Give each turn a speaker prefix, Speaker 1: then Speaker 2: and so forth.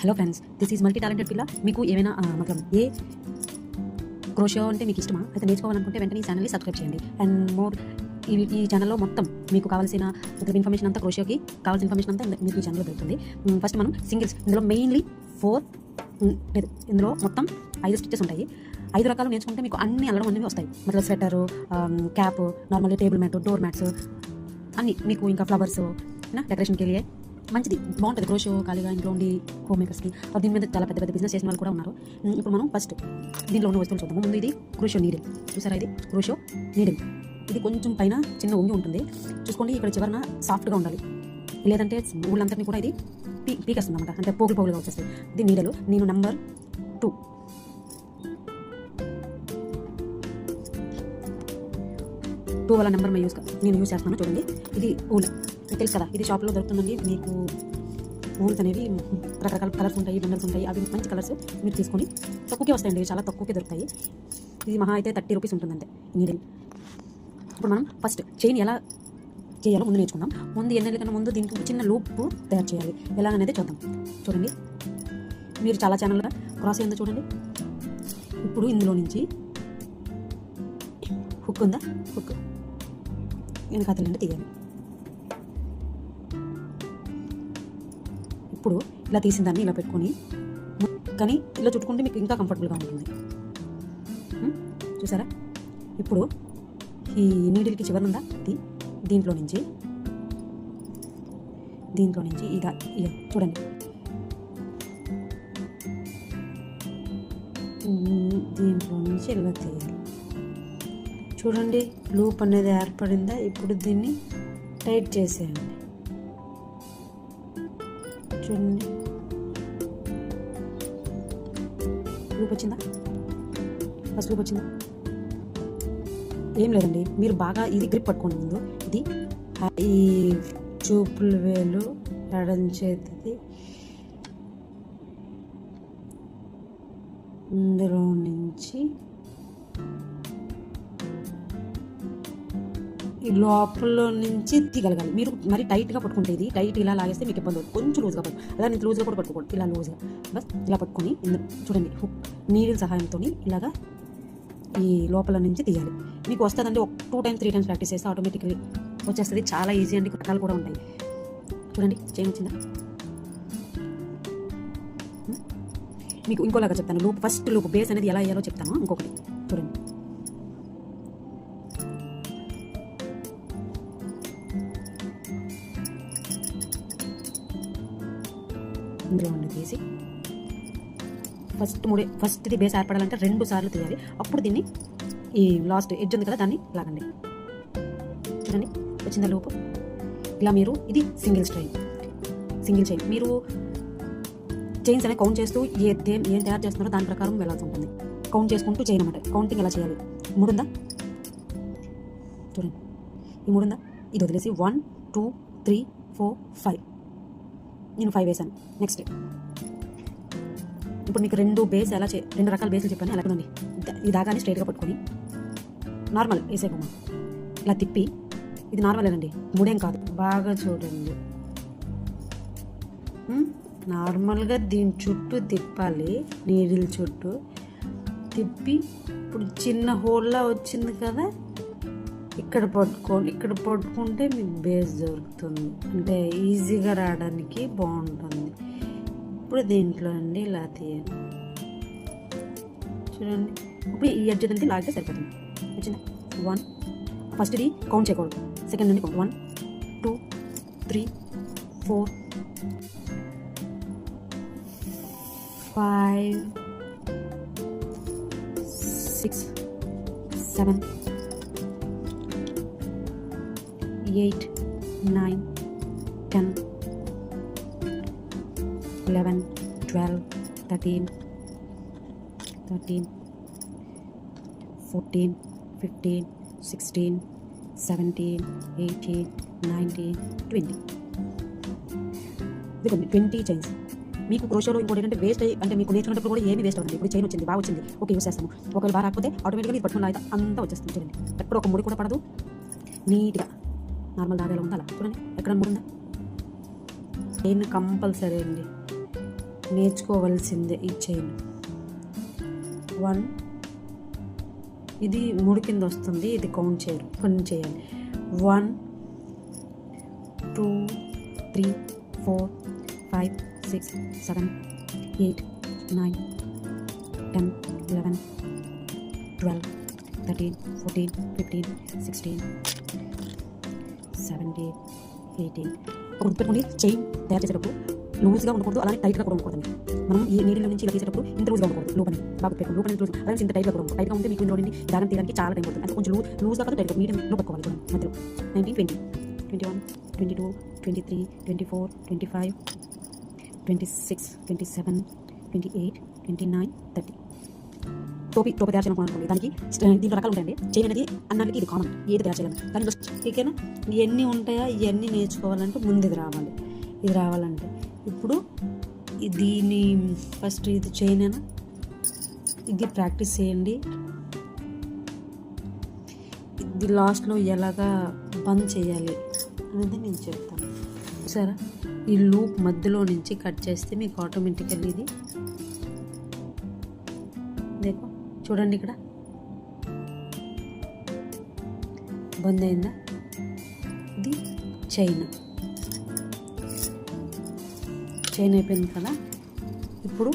Speaker 1: Hello friends this is multi talented పిల్ల. మీకు ఏమైనా మతం ఏ క్రోషో అంటే మీకు ఇష్టమా? అయితే నేర్చుకోవాలనుకుంటే వెంటనే ఈ ఛానల్ని సబ్స్క్రైబ్ చేయండి. అండ్ మోర్ ఈ ఈ ఛానల్లో మొత్తం మీకు కావాల్సిన మతలబ్ ఇన్ఫర్మేషన్ అంతా క్రోషోకి కావాల్సిన ఇన్ఫర్మేషన్ అంతా మీకు ఈ ఛానల్లో దొరుకుతుంది. ఫస్ట్ మనం సింగిల్స్ ఇందులో మెయిన్లీ ఫోర్ లేదు ఇందులో మొత్తం ఐదు స్టిచెస్ ఉంటాయి. ఐదు రకాలు నేర్చుకుంటే మీకు అన్ని అల్లడం అనేవి వస్తాయి. మతలబ్ స్వెటరు క్యాప్ నార్మల్గా టేబుల్ మ్యాట్ డోర్ మ్యాట్స్ అన్ని మీకు ఇంకా ఫ్లవర్స్ డెకరేషన్కి వెళ్ళి మంచిది. బాగుంటుంది. క్రోషో ఖాళీగా ఇంట్లో ఉండి హోమ్ మేకర్స్కి దీని మీద చాలా పెద్ద పెద్ద బిజినెస్ చేసిన వాళ్ళు కూడా ఉన్నారు. ఇప్పుడు మనం ఫస్ట్ దీంట్లో ఉన్న వస్తువులు చూద్దాము. ముందు ఇది క్రోషో నీడిల్ చూసారా ఇది? క్రోషో నీడిల్ ఇది కొంచెం పైన చిన్న ఉంగి ఉంటుంది. చూసుకోండి ఇక్కడ చివరన సాఫ్ట్గా ఉండాలి. లేదంటే ఊళ్ళంతటిని కూడా ఇది పీ పీకేస్తుంది అనమాట అంటే పోగులు పోగులుగా వచ్చేస్తాయి. ఇది నీడలు నేను నంబర్ టూ టూ వాళ్ళ నెంబర్ మేము యూస్ నేను యూస్ చేస్తున్నాను. చూడండి. ఇది ఊళ్ళ తెలుసు కదా ఇది షాప్లో దొరుకుతుందండి. మీకు ఊల్స్ అనేవి రకరకాల కలర్స్ ఉంటాయి బండల్స్ ఉంటాయి. అవి మంచి కలర్స్ మీరు తీసుకొని తక్కువకే వస్తాయండి ఇవి చాలా తక్కువకే దొరుకుతాయి. ఇది మహా అయితే థర్టీ రూపీస్ ఉంటుందంటే నీడిల్ ఇప్పుడు మనం ఫస్ట్ చైన్ ఎలా చేయాలో ముందు నేర్చుకుందాం. ముందు ఎన్నెల కన్నా ముందు దీనికి చిన్న లూప్ తయారు చేయాలి. ఎలా అనేది చూద్దాం. చూడండి. మీరు చాలా ఛానల్గా క్రాస్ అయిందో చూడండి. ఇప్పుడు ఇందులో నుంచి హుక్ ఉందా? హుక్ వెనకాతలంటే తీయాలి. ఇప్పుడు ఇలా తీసిన దాన్ని ఇలా పెట్టుకొని కానీ ఇలా చుట్టుకుంటే మీకు ఇంకా కంఫర్టబుల్గా ఉంటుంది. చూసారా? ఇప్పుడు ఈ నీడిల్కి చివరి ఉందా? ఇది దీంట్లో నుంచి. దీంట్లో నుంచి ఇక ఇలా చూడండి. దీంట్లో నుంచి ఇలా తీయాలి. చూడండి లూప్ అనేది ఏర్పడిందా? ఇప్పుడు దీన్ని టైట్ చేసేయండి. చూడండి వచ్చిందా ఫస్ట్ లూప్ వచ్చిందా ఏం లేదండి మీరు బాగా ఇది గ్రిప్ పట్టుకోండి ముందు. ఇది ఈ చూపులు వేలు ఎడం చేతిది. ఇందులో నుంచి లోపల నుంచి తీగలగాలి. మీరు మరి టైట్గా పట్టుకుంటే ఇది టైట్ ఇలా లాగేస్తే మీకు ఇబ్బంది అవుతుంది. కొంచెం లూజ్గా పట్టు అలా నేను లూజ్గా కూడా పట్టుకోండి ఇలా లూజ్గా. బస్ ఇలా పట్టుకొని చూడండి. హుక్ నీడిల్ సహాయంతో ఇలాగా ఈ లోపల నుంచి తీయాలి. మీకు వస్తుందండి ఒక two times three times practice చేస్తే ఆటోమేటిక్లీ వచ్చేస్తుంది. చాలా ఈజీ అండి. రకాలు కూడా ఉంటాయి. చూడండి చేంజ్ వచ్చిందా మీకు ఇంకోలాగా చెప్తాను. లూప్ ఫస్ట్ లూప్ బేస్ అనేది ఎలా వేయాలో చెప్తాను. ఇంకొకటి. ఇందులో ఉండి తీసి ఫస్ట్ మూడే ఫస్ట్ది బేస్ ఏర్పడాలంటే రెండు సార్లు తీయాలి. అప్పుడు దీన్ని ఈ లాస్ట్ ఎడ్జ్ ఉంది కదా దాన్ని లాగండి. చూడండి వచ్చిందా లోపు ఇలా మీరు ఇది సింగిల్ స్ట్రైన్ సింగిల్ చైన్ మీరు చైన్స్ అనేవి కౌంట్ చేస్తూ ఏ దేం ఏం తయారు చేస్తున్నారో దాని ప్రకారం వెళ్ళాల్సి ఉంటుంది. కౌంట్ చేసుకుంటూ చైన్ అనమాట కౌంటింగ్ ఎలా చేయాలి? మూడుందా? చూడండి. ఈ మూడుందా? ఇది వదిలేసి one two three four five నేను ఫైవ్ వేసాను. నెక్స్ట్ ఇప్పుడు మీకు రెండు బేస్ ఎలా చే రెండు రకాల బేస్లు చెప్పాను ఎలా ఉంది ఈ దాగానే స్ట్రైట్గా పట్టుకొని నార్మల్ వేసేయమ్మా ఇలా తిప్పి ఇది నార్మలేనండి మూడేం కాదు. బాగా చూడండి. నార్మల్గా దీని చుట్టూ తిప్పాలి నీడిల్ చుట్టూ. తిప్పి ఇప్పుడు చిన్న హోల్లా వచ్చింది కదా ఇక్కడ పట్టుకోండి. ఇక్కడ పట్టుకుంటే మీకు బేస్ దొరుకుతుంది. అంటే ఈజీగా రావడానికి బాగుంటుంది. ఇప్పుడు దీంట్లో అండి ఇలా తీయండి. చూడండి. ఇప్పుడు ఈ ఎడ్జ్ అనేది లాగితే సరిపోతుంది. వచ్చింది? వన్. ఫస్ట్ ఇది కౌంట్ చేయకూడదు. సెకండ్ నుండి one two three four five six seven eight nine ten eleven twelve thirteen thirteen fourteen fifteen sixteen seventeen eighteen nineteen twenty ఇదిగోండి ట్వంటీ చైన్స్ మీకు క్రోషోలో ఇంకోటి ఏంటంటే వేస్ట్ అయ్యి అంటే మీకు నేర్చుకున్నప్పుడు కూడా ఏమి వేస్ట్ అవుతుంది ఇప్పుడు చైన్ వచ్చింది బాగా వచ్చింది ఓకే యూస్ చేస్తాము ఒకవేళ బాగా రాకపోతే ఆటోమేటిక్గా ఇది పట్టుకున్న అంతా వచ్చేస్తుంది చూడండి ఎప్పుడు ఒక ముడి కూడా పడదు నీట్గా నార్మల్ దాగాలో ఉందా అలా? చూడండి ఎక్కడ ఉందా చైన్ కంపల్సరీ అండి. నేర్చుకోవలసిందే ఈ చైన్. వన్. ఇది మూడు కింద వస్తుంది ఇది కౌంట్ చేయరు కొన్ని చేయాలి. One two three four five six seven eight nine ten eleven twelve thirteen fourteen fifteen sixteen. Seventeen eighteen గుర్తుపెట్టుకోండి. చైన్ తయారు చేసేటప్పుడు లూజ్గా ఉండకూడదు. అలానే టైట్గా కూడా ఉండకూడదు మనం ఈ నీళ్ళ నుంచి ఇలా చేసేటప్పుడు ఇంత లూజ్గా ఉండకూడదు. లూప్ బాగా పెట్టుకోండి లూప్ లూజ్ అలానే ఇంత టైట్గా కూడా టైట్గా ఉంటే మీకు ఇందులో నుండి దారం తీయడానికి చాలా టైం పడుతుంది. అంటే కొంచెం లూజ్ లూజ్గా కూడా టైట్గా మీడియంలో పట్టుకోవాలి కూడా మధ్యలో. Nineteen twenty twenty one twenty two twenty three twenty four twenty five twenty six twenty seven twenty eight twenty nine టోపీ టోపీ తయారు చేయాలనుకోండి దానికి దీంట్లో రకాలు ఉంటాయండి. చైన్ అనేది ఇది కామన్ ఏది తయారు చేయాలి దాంట్లో ఓకేనా ఇవన్నీ ఉంటాయా? ఇవన్నీ నేర్చుకోవాలంటే ముందు ఇది రావాలి. ఇది రావాలంటే ఇప్పుడు దీన్ని ఫస్ట్ ఇది చైనేనా ఇది ప్రాక్టీస్ చేయండి. ఇది లాస్ట్లో ఎలాగా బంద్ చేయాలి అనేది నేను చెప్తాను. సరే? ఈ లూప్ మధ్యలో నుంచి కట్ చేస్తే మీకు ఆటోమేటికల్లీ ఇది చూడండి ఇక్కడ. బంద్ అయిందా ఇది చైన్. చైన్ అయిపోయింది కదా? ఇప్పుడు